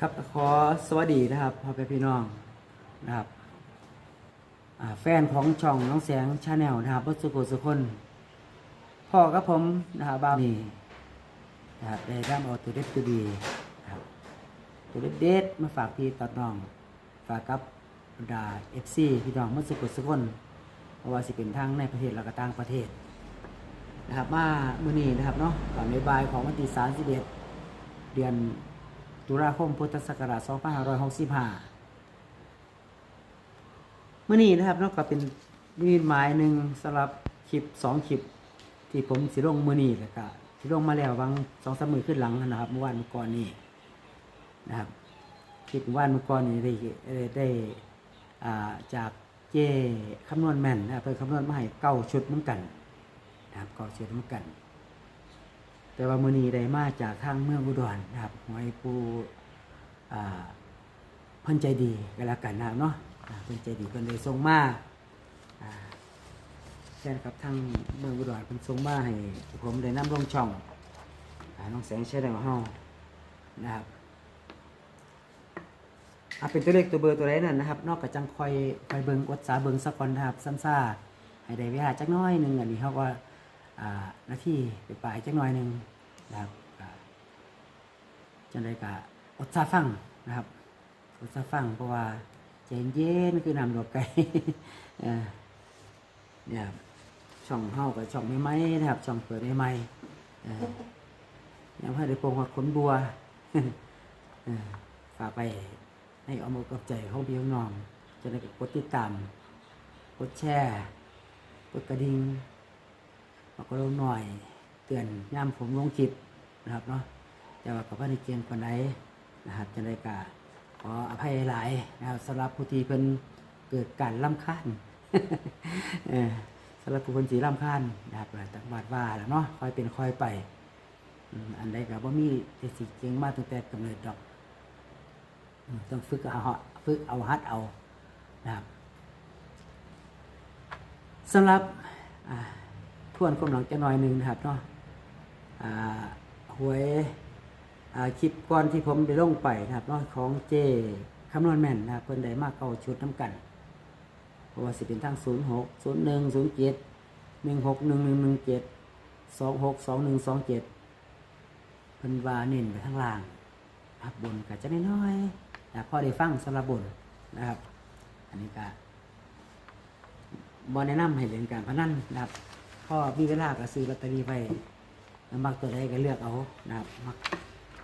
ครับขอสวัสดีนะครับพ่อแม่พี่น้องนะครับแฟนของช่องน้องแสงชาแนลนะครับรถสุโขสุคนพ่อกับผมนะครับบ้านี่นะครับได้ร่ำเอาตัวเด็ดตัวดีนะครับตัวเด็ดเด็ดมาฝากพี่ตัดน้อง ฝากกับบรรดาเอฟซีพี่น้องมุสุโขสุคนเพราะว่าสิเป็นทั้งในประเทศและก็ต่างประเทศนะครับมามือนี้นะครับเนาะก่อนในบายของวันที่31เดือน ตุลาคมพุทธศักราช2565เมื่อนี้นะครับนอกจากเป็นมิตหมายหนึ่งสำหรับคลิปสองคลิป ที่ผมสิลงมื่อนี้แล้วก็ที่ลงมาแล้วบางสองสามมือขึ้นหลังนะครับเมื่อวานเมื่อก่อนนี้นะครับคลิปเมื่อวานเมื่อก่อนนี้ได้ได้จากเจคำนวณแม่นนะเพิ่นคำนวณมาให้เก้าชุดเหมือนกันนะครับเก้าชุดเหมือนกัน แต่ว่ามือนีได้มาจากทางเมืองอุดรนะครับหอยปูอ่าเพิ่นใจดีก็แล้วกันนะเนาะเพิ่นใจดีเพิ่นเลยส่งมาอ่าแค่กับทางเมืองอุดรเพิ่นส่งมาให้ผมได้นำลงช่องน้องแสงเชื่ได้ของเฮานะครับอาเป็นตัวเลขตัวเบอร์ตัวไรนั่นนะครับ นอกจากจังคอยคอยเบิงวัดสาเบิงสะกอนนะครับซ้ำซ่าให้ได้เวลาจักน้อยหนึ่งอันนี้เขาก็ หน้าที่ไปปลายจักหน่อยหนึ่งนะครับจังไดกะอดซาฟังนะครับอดซาฟังเพราะว่าใจเย็นคือนำดอกไก่เนี่ยช่องเฮากับช่องใหม่ๆนะครับ ช่องเปิดใหม่ๆเอ่ยังให้ได้โปรงว่าขนบัวฝากไปให้เอามือกับใจของพี่ของน้องจะได้กดติดตาม กดแชร์ กดกระดิ่ง เราก็ลงหน่อย เตือนย่ามผมลงคลิปนะครับเนาะแต่ว่ากับว่าในเกียงคนไหนนะครับจะได้กาขออภัยหลายนะครับสำหรับผู้ที่เพิ่นเกิดการล่ำคาญสำหรับผู้คนสีล่ำคาญนะครับหลายตักบาดว่าแล้วเนาะคอยเป็นคอยไปอันใดกับว่ามีแต่สิเก่งมากตั้งแต่กำเนิดดอกต้องฝึกเอาฝึกเอาฮัดเอานะครับสำหรับอ่า ทวนความหลังจะหน่อยหนึ่งนะครับเนาะหวยคลิปก่อนที่ผมได้ลงไปนะครับเนาะของเจคำนวณแม่นนะครับเพิ่นได้มากเก้าชุดน้ำกันเพราะว่าสิเป็นทั้งศูนย์หกศูนย์หนึ่งศูนย์เจ็ดหนึ่งหกหนึ่งหนึ่งหนึ่งเจ็ดสองหกสองหนึ่งสองเจ็ดเพิ่นว่าเน้นไปทั้งล่างนะครับบนก็จะน้อยๆนะพอได้ฟังสำหรับบนนะครับ อันนี้ก็บอแนะนำให้เล่นการพนันนะครับ พอมีเวลาก็ซื้อลอตเตอรี่ไปมักตัวใดก็เลือกเอานะครับมัก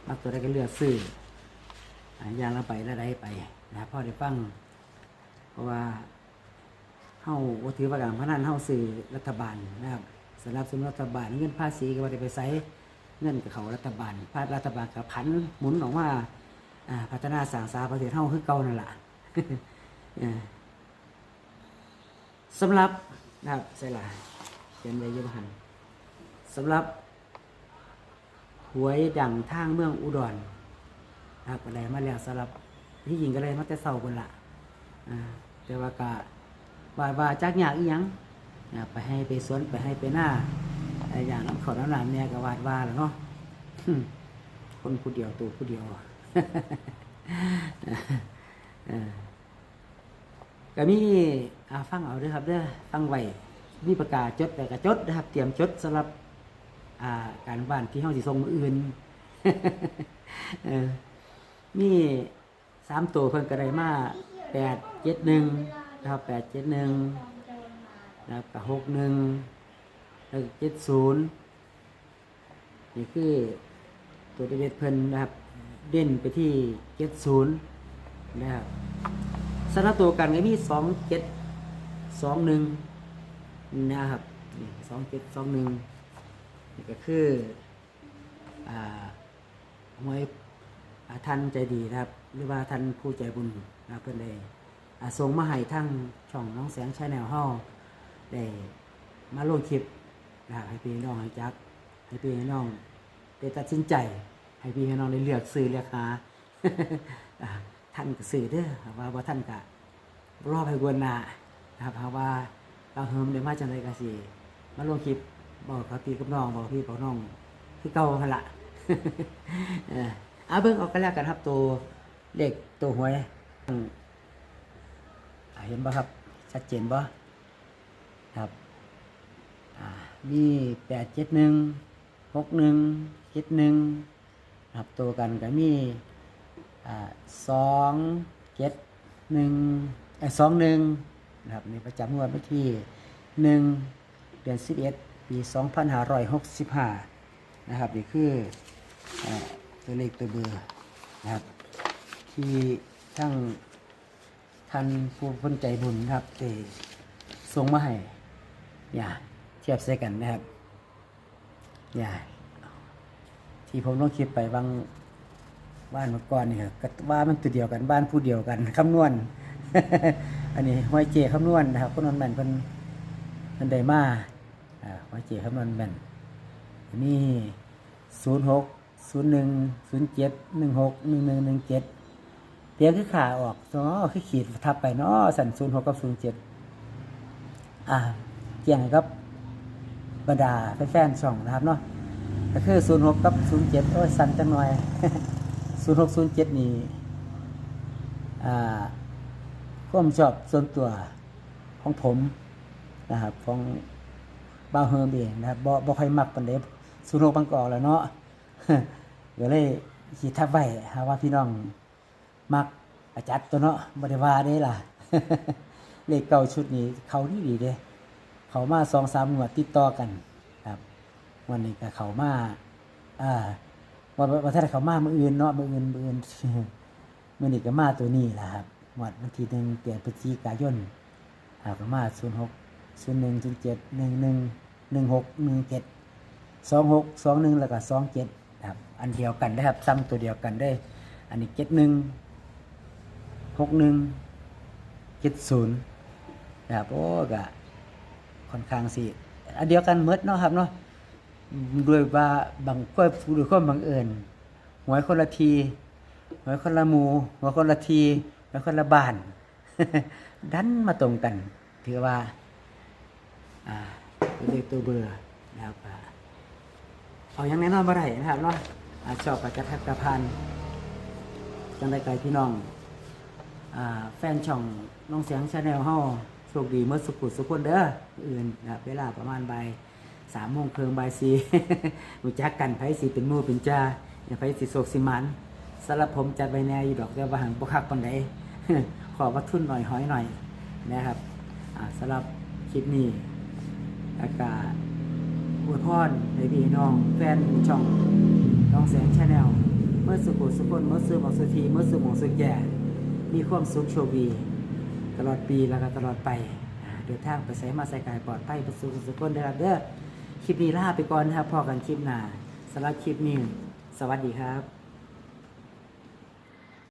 มักตัวใดก็เลือกซื้ออย่างละไปละใดไปนะครับพอได้ฟังเพราะว่าเฮาบ่ถือว่าการพนันเฮาซื้อรัฐบาลนะครับสำหรับสนุนรัฐบาลเงินภาษีก็บ่ได้ไปใช้เงินกับเขารัฐบาลภาครัฐบาลกับผันหมุนออกมาอ่าพัฒนาสร้างสาประเทศเฮาคือเก่านั่นล่ะสำหรับนะครับใช่ละ เขียนไว้อยุบหันสำหรับหวยดังทางเมืองอุดรครับอะไรมาแล้วสำหรับที่หญิงก็เลยมาแต่เศร้าบนละอ่าแต่ว่ากะว่าว่าจากอยากอีหยังไปให้ไปสวนไปให้ไปหน้าอย่างน้ำขอน้ำหลานเนี่ยก็วาดว่าแล้วเนาะคนผู้เดียวตัวผู้เดียวก็มีอ่ฟังเอาด้อครับเด้อฟังไว้ มีประกาศจดแต่ก็จดนะครับ เตรียมจดสำหรับอ่าการบ้านที่เฮาสิส่งมืออื่นมีสามตัวเพิ่นก็ไดมาแปดเจ็ดหนึ่งนะครับแปดเจ็ดหนึ่งนะครับกับหกหนึ่งแล้วเจ็ดศูนย์นี่คือตัวเด็ดเพิ่นนะครับ เด่นไปที่เจ็ดศูนย์นะครับสำหรับตัวกันก็มีสองเจ็ดสองหนึ่ง นะครับนี่สองเจ็ดสองหนึ่งนี่ก็คืออ่าหวยท่านใจดีนะครับ หรือว่าท่านผู้ใจบุญนะเพื่อนได้อ่าส่งมาให้ทั้งช่องน้องแสงชาแนลเฮาได้มาลงคลิปนะครับให้พี่น้องให้จัก ให้พี่น้องได้ตัดสินใจ ให้พี่น้องได้เลือกซื้อเลือกหาอ่าท่านก็ซื้อเด้อว่าว่าท่านก็รอไปกวนหน้านะครับเพราะว่า เราเฮิมได้มาจังไดก็สิมาลงคลิปบอกกับพี่กับน้องบอกพี่กับน้องคือเก่าหั่นละเออเอาเบิ่งเออกกันแล้วกันครับตัวเลขตัวหวยเห็นบ่ครับ ชัดเจนบ่ครับมีแปดเจ็ดหนึ่งหกหนึ่งเจ็ดหนึ่งครับตัวกันก็มีสองเจ็ดหนึ่งสองหนึ่ง นะครับในประจำงวดวันที่หนึ่งเดือนสิบเอ็ดปีสองพันห้าร้อยหกสิบห้านะครับนี่คืออตัวเลขตัวเบอร์นะครับที่ทั้งท่านผู้พ้นใจบุญนะครับได้ส่งมาให้อย่าเทียบใส่กันนะครับอย่าที่ผมต้องคิดไปบางบ้านเมื่อก่อนนี่ครับว่ามันตัวเดียวกันบ้านผู้เดียวกันคำนวณ อันนี้หอยเจคำนวณนะครับคำนวณแม่นเพิ่นเพิ่นไดมาอ่าหอยเจคำนวณแม่นอันนี้ศูนย์หกศูนย์หนึ่งศูนย์เจ็ดหนึ่งหกหนึ่งหนึ่งหนึ่งเจ็ดเตี้ยคือขาออกเนาะคือขีดทับไปเนาะสันศูนย์หกกับศูนย์เจ็ดอ่าเกี่ยงกับบรรดาแฟนๆช่องนะครับเนาะก็คือศูนย์หกกับศูนย์เจ็ดโอ้ยสันจังหน่อยศูนย์หกศูนย์เจ็ดนี่อ่า ความชอบส่วนตัวของผมนะครับของบ่าเฮิมเองนะครับบ่บ่ค่อยมักปานใดศูนย์หกบางกอกแล้วเนาะก็เลยขีดทับไว้หาว่าพี่น้องมักอาจัดตัวเนาะบริวาได้ล่ะเลขเก่าชุดนี้เขาดีดีเด้เขามาสองสามงวดติดต่อกันครับ วันนี้ก็เขามาอ่าวันวันถ้าเขามามืออื่นเนาะมืออื่นมืออื่นมือนี้ก็มาตัวนี้แหละครับ วดวันที่หนึ่งเปลี่ยนพฤศจิกายนหากมาศูนย์หกศูนย์หนึ่งศูนย์เจ็ดหนึ่งหนึ่งหนึ่งหกหนึ่งเจ็ดสองหกสองหนึ่งแล้วก็สองเจ็ดครับอันเดียวกันได้ครับซ้ำตัวเดียวกันได้ อันนี้เจ็ดหนึ่งหกหนึ่งเจ็ดศูนย์นะครับโอ้กะค่อนข้างสิอันเดียวกันเมดเนาะครับเนาะด้วยว่าบางก็ด้วยความบังเอิญหวยคนละทีหวยคนละมูหวยคนละที หวคนละบ้าน ดันมาตรงกัน ถือว่าอ่าตัวเลขตัวเบอร์นะครับอ่าเอาอย่างแน่นอนบ่ได้นะครับเนาะอ่าชอบประจักษ์กระพันจังได้ไกลพี่น้องอแฟนช่องน้องเสียงชาแนลเฮาโชคดีเมื่อสุกุสุกคนเด้ออื่นนะเวลาประมาณบ่ายสามโมงเพิงบ่ายสี่รู้จักกันไผสิเป็นมู่เป็นจ้าอย่าไผสิโศกสิมันสำหรับผมจัดไว้แน่อยู่ดอกแต่ว่าหังบ่คักปานใด ขอวัตทุนหน่อยห้อยหน่อยนะครับสำหรับคลิปนี้อากาศอวยพรให้พี่น้องแฟนช่องน้องแสงชาแนลเมื่อสุกุสุคนเมื่อซื้อหมองสุธีเมื่อซื้อหมองสุแก่มีความสุขโชคดีตลอดปีแล้วก็ตลอดไปอ่าเดินทางไปใส่มาใส่กายปลอดภัยประสุขสุขคนได้รับเด้อคลิปนี้ลาไปก่อนนะครับพอกันคลิปหน้าสำหรับคลิปนี้ สวัสดีครับ